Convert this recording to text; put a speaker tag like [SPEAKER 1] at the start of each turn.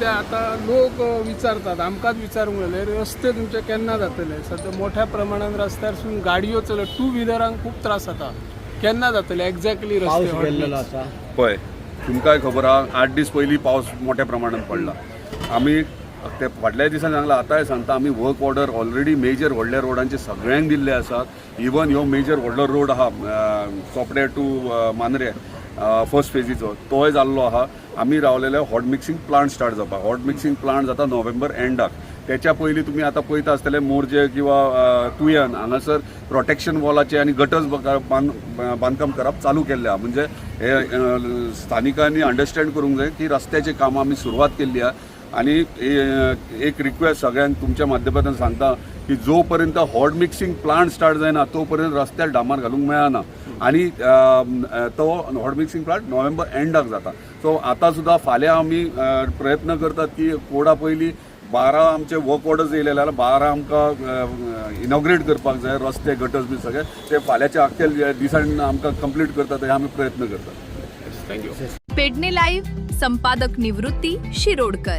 [SPEAKER 1] सध्या आता लोक विचारतात आमकाच विचारूंक लागले रस्ते तुमचे केन्ना जातले. सध्या मोठ्या प्रमाणात रस्त्यारसून गाडयो चलत टू व्हिलरांक खूप त्रास जाता केन्ना जातले एक्झॅक्टली रस्ते
[SPEAKER 2] पळय तुमकांय खबर आहा आठ दीस पयलीं पावस मोठ्या प्रमाणात पडला. आमी ते फाटल्या दिसान सांगला आतांय सांगता आमी वर्क ऑर्डर ऑलरेडी मेजर व्हडल्या रोडांचे सगळ्यांक दिल्ले आसात इवन ह्यो मेजर व्हडलो रोड आहा चोपडे टू मांद्रे फर्स्ट फेजीचो तोय जाल्लो आहा. आमी रावलेले हॉट मिक्सिंग प्लांट स्टार्ट जावपाक हॉट मिक्सिंग प्लांट जाता नोव्हेंबर एंडाक त्याच्या पयलीं तुमी आतां पळयता आसतले मोरजे किंवा तुयन. हांगासर प्रोटेक्शन वॉलाचे आनी गटर्स बांद बांदकाम करप चालू केल्लें आहा म्हणजे हे स्थानिकांनी अंडरस्टँड करूंक जाय की रस्त्याची कामां आमी सुरवात केल्ली आहा. आनी ए- एक रिक्वेस्ट सगळ्यांक तुमच्या माध्यमांतल्यान सांगता की जो पर्यंत हॉट मिक्सिंग प्लांट स्टार्ट जायना तो पर्यंत रस्त्यार डांबर घालूंक मेळना. आनी अ, तो हॉट मिक्सिंग प्लांट नोव्हेंबर एंडाक जाता. सो आतां सुद्दां फाल्यां आमी प्रयत्न करतात की कोडा पयलीं बारा आमचे वर्क ऑर्डर्स येयले जाल्यार बारा आमकां इनॉग्रेट करपाक जाय रस्ते गटर्स बी सगळे. ते फाल्यांच्या आख्या दिसान आमकां कंप्लीट करतात हे आमी प्रयत्न करतात. थँक्यू
[SPEAKER 3] पेडणे लाईव्ह संपादक निवृत्ती शिरोडकर.